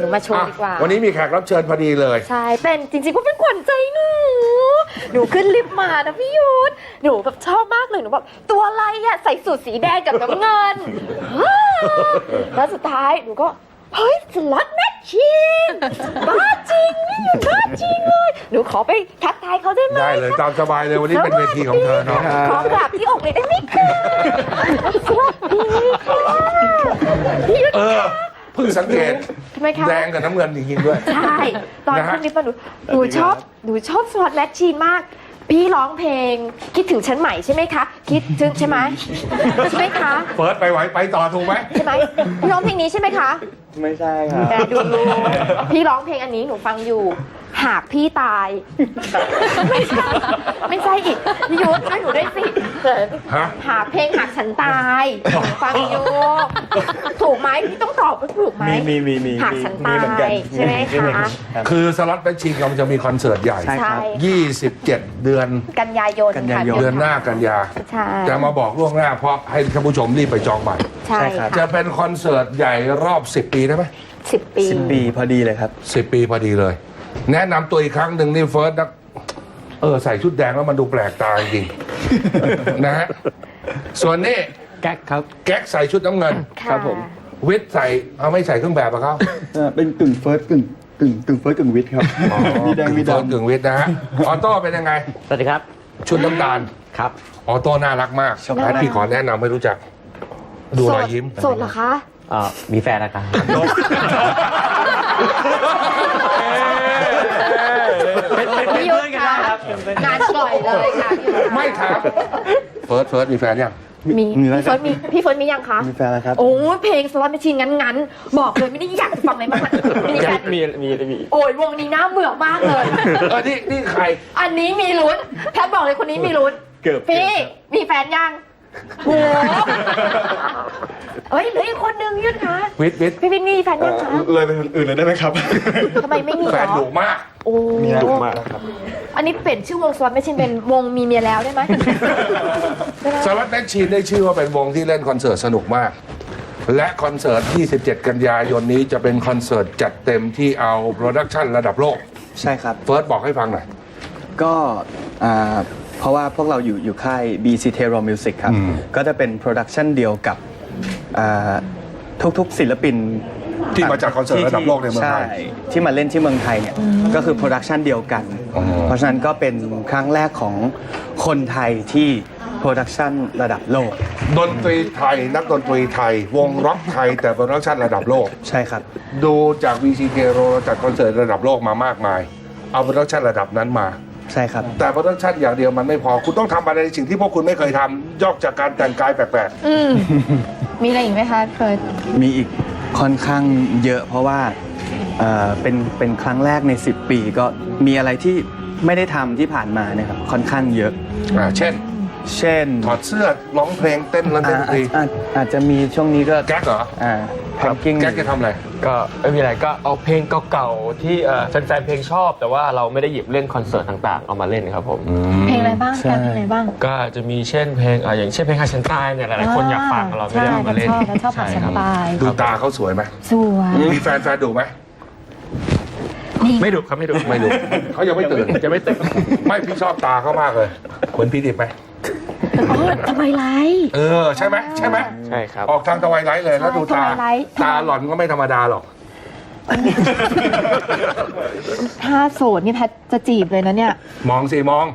หนูมาโชว์อะดีกว่า วันนี้มีแขกรับเชิญพอดีเลย ใช่ เป็นจริงๆก็เป็นขวัญใจหนู หนูขึ้นลิฟต์มานะพี่ยุทธหนูแบบชอบมากเลย หนูแบบตัวอะไรอะใส่สูทสีแดงกับน้ำเงินว้าวแล้วสุดท้ายหนูก็ เฮ้ยสล็อตแมชชีนบ้าจริงพี่ยุทธบ้าจริงเลย หนูขอไปทักทายเขาได้ไหมได้เลยตามสบายเลยวันนี้เป็นเวทีของเธอเนาะขอกราบที่อกเลยได้ไหมคะสวัสดีค่ะพี่ยุทธเออ เพิ่งสังเกตทำไมคะแดงกับน้ำเงินจริงๆด้วย ใช่ตอนนะฮะ ขึ้นลิฟต์มาหนูหนูชอบหนูชอบสล็อตแมชชีนมาก พี่ร้องเพลง คิดถึงฉันใหม่ใช่ไหมคะ คิดถึงใช่ไหมใช่ไหมคะเฟิร์สไปไหวไปต่อถูกไหมใช่ไหมพี่ร้องเพลงนี้ใช่ไหมคะ ไม่ใช่ครับ แต่ดูพี่ร้องเพลงอันนี้หนูฟังอยู่ หากพี่ตาย ไม่ใช่ไม่ใช่อีกพี่ยุทธช่วยหนูด้วยสิฮะ หากเพลงหากฉันตายหนูฟังอยู่ ถูกไหมพี่ต้องตอบว่าถูกไหมมีมีมีมีหากฉันมีตาเหมือนกันยใช่ไหมมีเหมือนคะกันรับคือสล็อตแมชชีนเราจะมีคอนเสิร์ตใหญ่ ใช่ใช่27 เดือนกันยายนกันยายนค่ะเดือนหน้ากันยาใช่จะมาบอกล่วงหน้าเพราะให้ท่านผู้ชมรีบไปจองบัตรใช่ใช่ครับจะค่ะเป็นคอนเสิร์ตใหญ่รอบ 10 ปีได้ไหมสิบปีสิบปีพอดีเลยครับสิปีพอดีเลย แนะนำตัวอีกครั้งหนึ่งนี่เฟิร์สนะเออใส่ชุดแดงแล้วมันดูแปลกตาจริงๆนะฮะส่วนนี้ แก๊กครับ แก๊กใส่ชุดน้ำเงินค่ะครับผม วิทย์ใส่เอาไม่ใส่เครื่องแบบอะเขาเอ่อเป็นกึ่งเฟิร์สกึ่งกึ่งกึ่งเฟิร์สกึ่งวิทย์ครับมีแดงมีเฟิร์สดำ กึ่งวิทย์นะฮะออโต้เป็นยังไง สวัสดีครับ ชุดน้ำตาลครับ ออโต้น่ารักมากชอบแพทพี่ขอแนะนำให้รู้จัก ดูรอยยิ้ม โสดเหรอคะ เอ่อ มีแฟนแล้วครับพี่ยุทธคะงานปล่อยเลยค่ะพี่ยุทธไม่ถามเฟิร์สเฟิร์สมีแฟนยังมีมีแล้วพี่เฟิร์สมีพี่เฟิร์สมียังคะมีแฟนแล้วครับ โอ้ยเพลงสล็อตแมชชีนงั้นๆบอกเลยไม่ได้อยากจะฟังเลยมากๆมีแฟนมีมีมีโอ้ยวงนี้น่าเบื่อมากเลย เออนี่นี่ใคร อันนี้มีลุ้นแพทบอกเลยคนนี้มีลุ้นเกือบ พี่มีแฟนยัง โหเอ้ยเหลืออีกคนนึงยุทธคะวิทย์วิทย์พี่วินมีแฟนยังคะเลยไปคนอื่นเลยได้ไหมครับ ทำไมไม่มีแฟเหรนอดุมาก โอ้ดุมากครับ อันนี้เปลี่ยนชื่อวงสล็อตแมชชีนเป็นวงมีเมียแล้วได้ไหมได้ไหมสล็อตแมชชีนได้ชื่อว่าเป็นวงที่เล่นคอนเสิร์ตสนุกมาก และคอนเสิร์ต 27 กันยายนนี้จะเป็นคอนเสิร์ตจัดเต็มที่เอาโปรดักชันระดับโลก ใช่ครับ เฟิร์สบอกให้ฟังหน่อย ก็อ่า เพราะว่าพวกเราอยู่อยู่ค่าย BC t e r o Music ครับอืมก็จะเป็นโปรดักชันเดียวกับอ่าทุกๆศิลปินที่มาจากคอนเสิร์ตระดับโลกในเมืองไทยใช่ที่มาเล่นที่เมืองไทยเนี่ยก็คือโปรดักชันเดียวกันอ๋อเพราะฉะนั้นก็เป็นครั้งแรกของคนไทยที่โปรดักชันระดับโลก ดนตรีไทยนักดนตรีไทย วงร็อกไทยแต่โปรดักชันระดับโลก ใช่ครับ ดูจาก VCK เราจัดคอนเสิร์ตระดับโลกมามากมาย เอาโปรดักชันระดับนั้นมา ใช่ครับ แต่โปรดักชันอย่างเดียวมันไม่พอ คุณต้องทำอะไรในสิ่งที่พวกคุณไม่เคยทำยอกจากการแต่งกายแปลกอืม มีอะไรอีกไหมคะเฟิร์สมีอีกค่อนข้างเยอะเพราะว่าเอ่อเป็นเป็นครั้งแรกใน 10 ปีก็มีอะไรที่ไม่ได้ทำที่ผ่านมาเนะครับค่อนข้างเยอะ ๆอ่าเช่น เช่นถอดเสื้อร้องเพลงเต้นแล้วเล่นดนตรีอาจอาจจะมีช่วงนี้ก็แก๊กเหรออ่าแพ็กกิ้งแก๊กจะทำอะไร ก็ไม่มีอะไรก็เอาเพลงเก่าๆที่เอ่อแฟนๆเพลงชอบ แต่ว่าเราไม่ได้หยิบเล่นคอนเสิร์ตต่างๆ เอามาเล่นครับผม เพลงอะไรบ้างแฟนเพลงอะไรบ้าง ก็จะมีเช่นเพลงอะอย่างเช่นเพลงฮาชันใต้เนี่ยหลายๆคนอยากฟังเราไม่ได้เอามาเล่นใช่ชอบชอบใช่ครับหาฉันตายดูตาเขาสวยไหมสวยมีแฟนแฟนดูไหมไม่ดุครับไม่ดุไม่ดูเขายังไม่ตื่น จะไม่ตื่นไม่พี่ชอบตาเขามากเลยเหมือนพี่ดิบไหม อ๋อทำไมไลท์เออใช่ไหมใช่ไหมใช่ครับ ออกทางตะวันไลท์เลยแล้วดูตาใช่ Twilight ตาหล่อนก็ไม่ธรรมดาหรอก ถ้าโสดนี่แพทจะจีบเลยนะเนี่ย มองสิมอง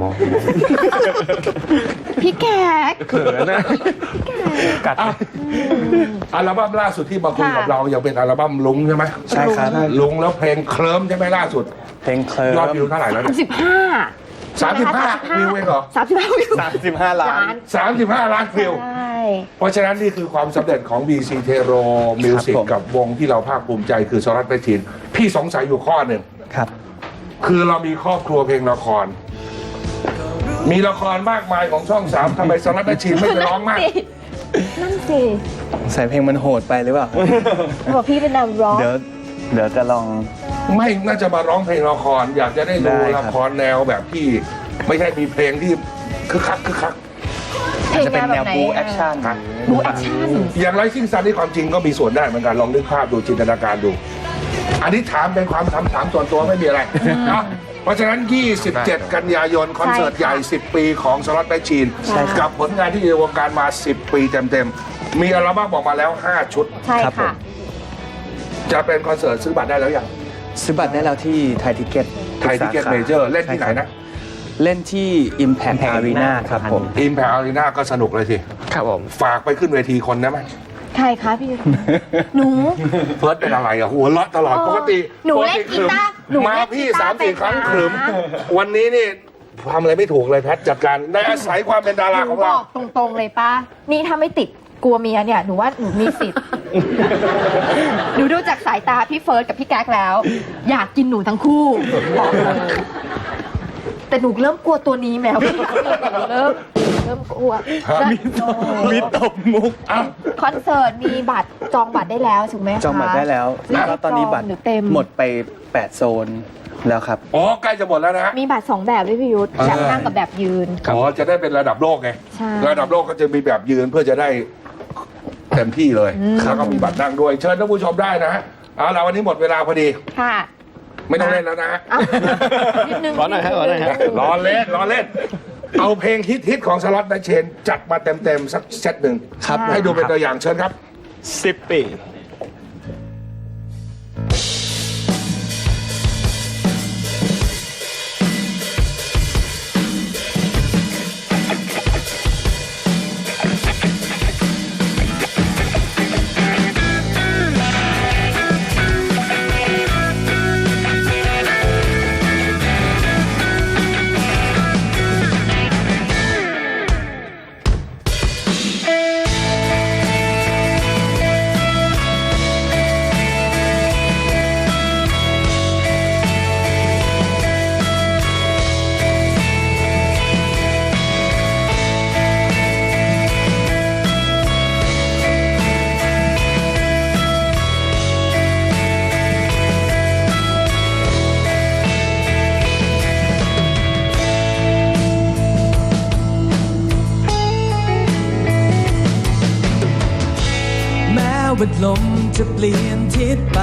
มองพี่แขกเขินนะกัดอะอัลบั้มล่าสุดที่มาคุยค่ะกับเรายังเป็นอัลบั้มลุงใช่ไหมใช่ครับลุงแล้วเพลงเคลิ้มใช่ไหมล่าสุด เพลงเคลิยอดมวิวเท่าไหร่แล้วสามสิบห้า สามสิบห้าวิวเองเหรอสามสิบห้าวิว 35ล้านล้าน สามสิบห้าล้านวิว ใช่ เพราะฉะนั้นนี่คือความสำเร็จของ BC t e r o Music ครับผมกับวงที่เราภาคภูมิใจคือสรัตเพชิน พี่สงสัยอยู่ข้อหนึ่ง ครับ คือเรามีครอบครัวเพลงละคร มีละครมากมายของช่องสามทำไมสรัตเพชินไม่ไปร้องมาก นั่นสิใส่เพลงมันโหดไปหรือเปล่า บอกพี่เป็นนำร้อง เดี๋ยวเดี๋ยวจะลอง ไม่น่าจะมาร้องเพลงละคร อยากจะได้ดูได้ครับ ละครแนวแบบที่ ไม่ใช่มีเพลงที่คึกคักคึกคักเพลงจะเป็นแนวแนแบวบไหนบูแอคชั่นบูแอคชั่นอย่างไรซิ่งซันที่ความจริงก็มีส่วนได้เหมือนกันลองนึกภาพดูจินตนาการดู อันนี้ถามเป็นความทำถามส่วนตัวไม่มีอะไรนะเพราะฉะนั้น 27 กันยายนคอนเสิร์ตใหญ่ 10 ปีของสล็อตแมชชีนใช่ค่ะกับผลงานที่อยู่ในวงการมา 10 ปีเต็มๆมีอัลบั้มออกมาแล้ว 5 ชุด ใช่ครับผค่ะ ม จะเป็นคอนเสิร์ตซื้อบัตรได้แล้วยัง ซื้อบัตรได้แล้วที่ไทยทิเก็ตไทยทิเก็ตเมเจอร์เล่นที่ไหนนะ เล่นที่ Impact Impact Arena Arena ครับผมอิมแพ a อารีนาก็สนุกเลยทีครับผมฝากไปขึ้นเวทีคนได้ไหมใครคะพี่ยุทธหนูเฟิร์สเป็นอะไรอะหัวเราะตลอดเออปกติหนูปกเล่นติกีตาร์หนูมาเล่นพี่กีตาร์สามสี่เป็นครั้งนะขรึมวันนี้นี่ทำอะไรไม่ถูกเลยแพทจัดการในอาศัยความเป็นดาราหขนูองบเราอกตรงๆเลยป้านี่ถ้าไม่ติดกลัวเมียเนี่ยหนูว่าหนูมีสิทธิ์ หนูดูจากสายตาพี่เฟิร์สกับพี่แก๊กแล้ว อยากกินหนูทั้งคู่บอกเลยแต่หนูเริ่มกลัวตัวนี้แมวเริ่มเริ่มกลัวฮะมิตบมุกอ้าวคอนเสิร์ตมีบัตรจองบัตรได้แล้วถูกไหมคะจองบัตรได้แล้วแล้วก็ตอนนี้บัตรหรือเต็ม หมดไป 8 โซนแล้วครับ อ๋อ ใกล้จะหมดแล้วนะฮะ มีบัตรสองแบบด้วยพี่ยุทธเออแบบนั่งกับแบบยืน อ๋อ จะได้เป็นระดับโลกไง ใช่ ระดับโลกก็จะมีแบบยืนเพื่อจะได้ เต็มที่เลยแล้วก็มีบัตรนั่งด้วย เชิญท่านผู้ชมได้นะฮะเอาละวันนี้หมดเวลาพอดี ค่ะ ไม่ต้องเล่นแล้วนะฮะเอ้านิดนึงขอหน่อยฮะขอหน่อยฮะล้อเล่นล้อเล่น เอาเพลงฮิตๆของสล็อตแมชเชน จัดมาเต็มๆสักเซตหนึ่งครับ ให้ดูเป็นตัวอย่างเชิญครับ สิบปี ลี่ยนทิศไป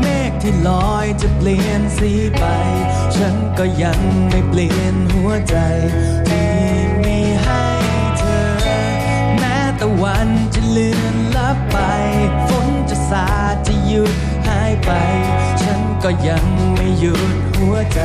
เมฆที่ลอยจะเปลี่ยนสีไป ฉันก็ยังไม่เปลี่ยนหัวใจ ที่มีให้เธอ แม้ตะวันจะเลือนลับไป ฝนจะสาดจะหยุดหายไป ฉันก็ยังไม่หยุดหัวใจ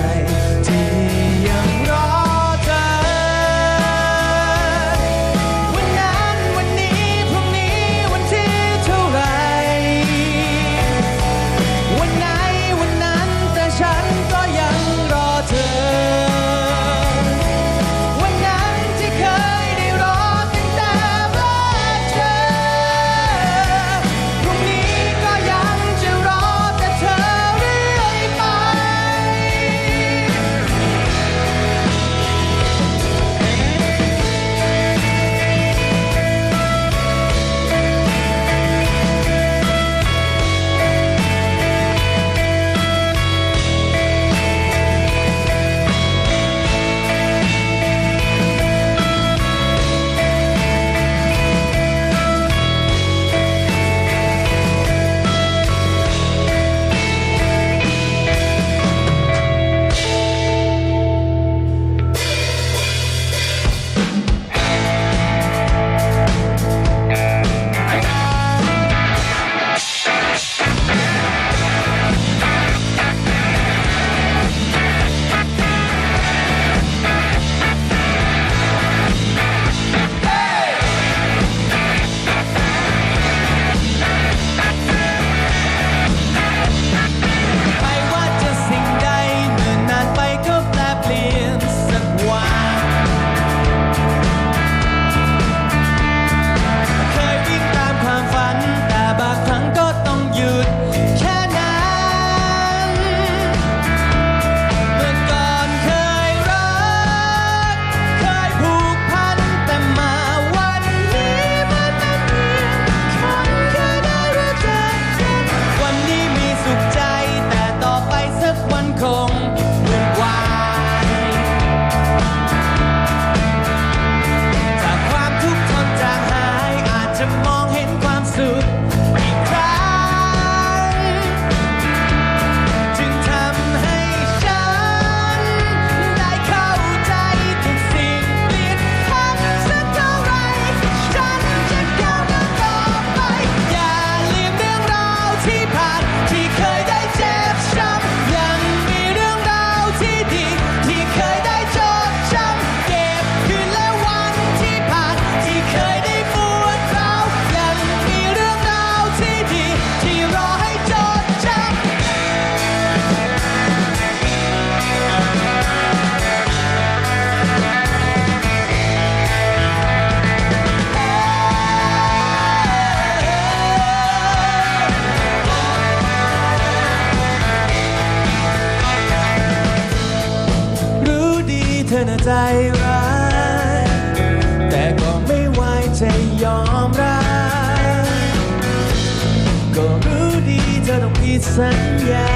ผิดสัญญา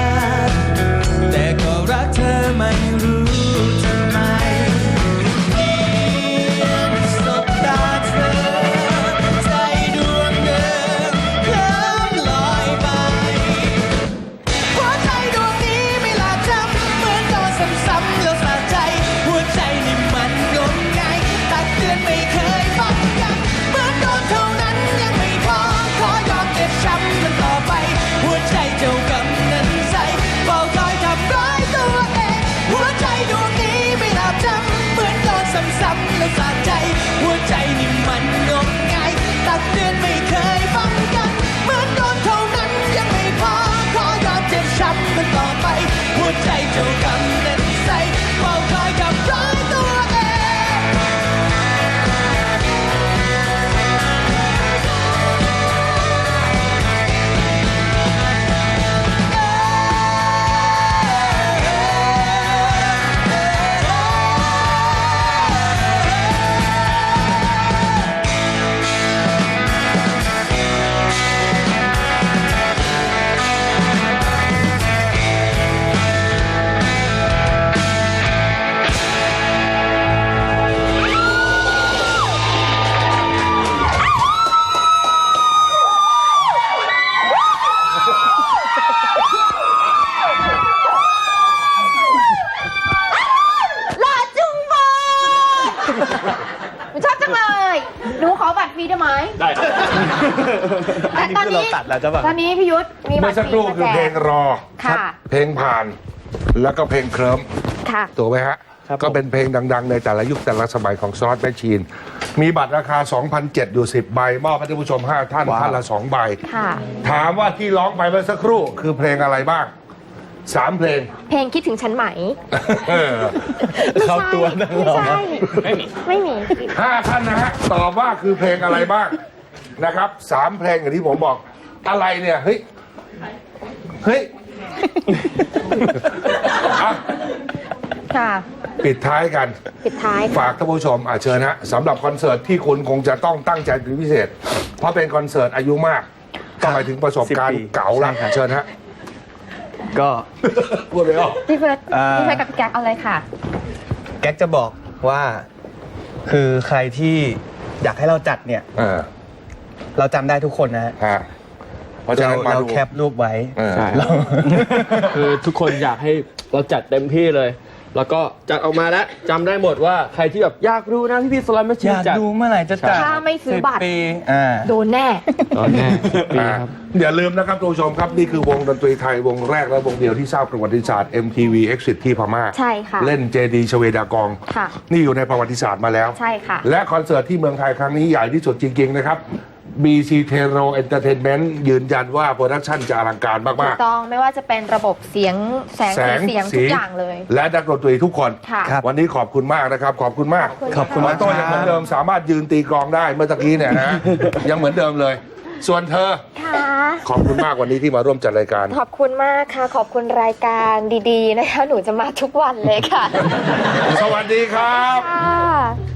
แต่ก็รักเธอไม่รู้ เราตัดแล้วจ้ะป่ะตอนนี้พี่ยุทธมีบัเมื่ตอรสักฟครีรู่มาคือแจเพลก งรอค่ะ เพลงผ่าน แล้วก็เพลงเคลิ้มค่ะ ถูกไหมฮะ ครับผม ก็เป็นเพลงดัง ๆ ในแต่ละยุคแต่ละสมัยของซอสแมชชีน มีบัตรราคา 2,007อยู่ 10 ใบ มอบให้ท่านผู้ชม 5 ท่านท่านละ 2 ใบ ค่ะ ถามว่าที่ร้องไปเมื่อสักครู่คือเพลงอะไรบ้างสามเพลง เพลงคิดถึงฉันไหมเออเข้าตัวนั่งไม่รอ ใช่ไม่มี ห้าท่านนะฮะตอบว่าคือเพลงอะไรบ้างนะครับสามเพลงอย่างที่ผมบอก อะไรเนี่ยเฮ้ยเฮ้ยอะค่ะ ปิดท้ายกัน ปิดท้ายฝากท่านผู้ชมอะเชิญฮะสำหรับคอนเสิร์ตที่คุณคงจะต้องตั้งใจเป็นพิเศษ เพราะเป็นคอนเสิร์ตอายุมากต้องไปถึงประสบการณ์10ปีเก่าแล้วใช่ครับ เชิญฮะก็ พูดไปออกพี่เฟิร์สอ่า พี่เฟิร์สกับแก๊กเอาเลยค่ะ แก๊กจะบอกว่า คือใครที่อยากให้เราจัดเนี่ย เออเราจำได้ทุกคนนะฮะ ฮะ เพราะฉะเรานั้นมาเราดู แคปรูปไว้ เออ ใช่คือทุกคนอยากให้เราจัดเต็มที่เลย แล้วก็จัดออกมาแล้วจำได้หมดว่าใครที่แบบอยากรู้นะพี่พี่สลัมแมชชีอนยากจัด ดูเมื่อไหร่จะจัดถ้าไม่ซื้อบัตร สิปีอ่า โดนแน่ ตอนแน่ปีอ่าครับ อย่าลืมนะครับท่านผู้ชมครับ นี่คือวงดนตรีไทยวงแรกและวงเดียวที่สร้างประวัติศาสตร์ MTV Exit ที่พม่าใช่ค่ะเล่นเจดีชเวดากอง ค่ะนี่อยู่ในประวัติศาสตร์มาแล้ว ใช่ค่ะ และคอนเสิร์ตที่เมืองไทยครั้งนี้ใหญ่ที่สุดจริง ๆ นะครับ BC t e r o Entertainment ยืนยันว่าโปรดักชันจะอลังการถูมากกต้องไม่ว่าจะเป็นระบบเสียงแสงแสสีงเสียงสีทุกอย่างเลยและนักดนตรีทุกคน ค่ะ ครับ วันนี้ขอบคุณมากนะครับ ขอบคุณมากขอบคุณหมอมากโต้ยังเหมือนเดิมสามารถยืนตีกลองได้เมื่อตะกี้เนี่ยนะ ยังเหมือนเดิมเลย ส่วนเธอค่ะ ขอบคุณมากวันนี้ที่มาร่วมจัดรายการ ขอบคุณมากค่ะ ขอบคุณรายการดีๆนะคะ หนูจะมาทุกวันเลยค่ะ สวัสดีครับ ค่ะ